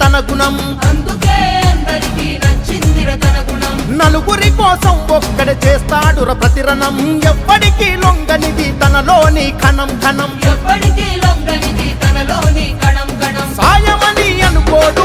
తన గుణం. నలుగురి కోసం ఒక్కడ చేస్తాడు ప్రతిరణం. ఎవ్వడికి లొంగనిది తనలోని కణం కణం సాయమని అనుకోడు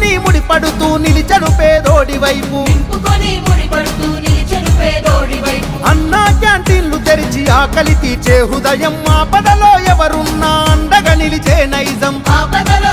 నింపుకొని ముడిపడుతూ నిలిచను పేదోడి వైపు. అన్నా క్యాంటీన్లు తెరిచి ఆకలి తీర్చే హృదయం ఆపదలో ఎవరున్నా అండగా నిలిచే నైజం. ఆపదలో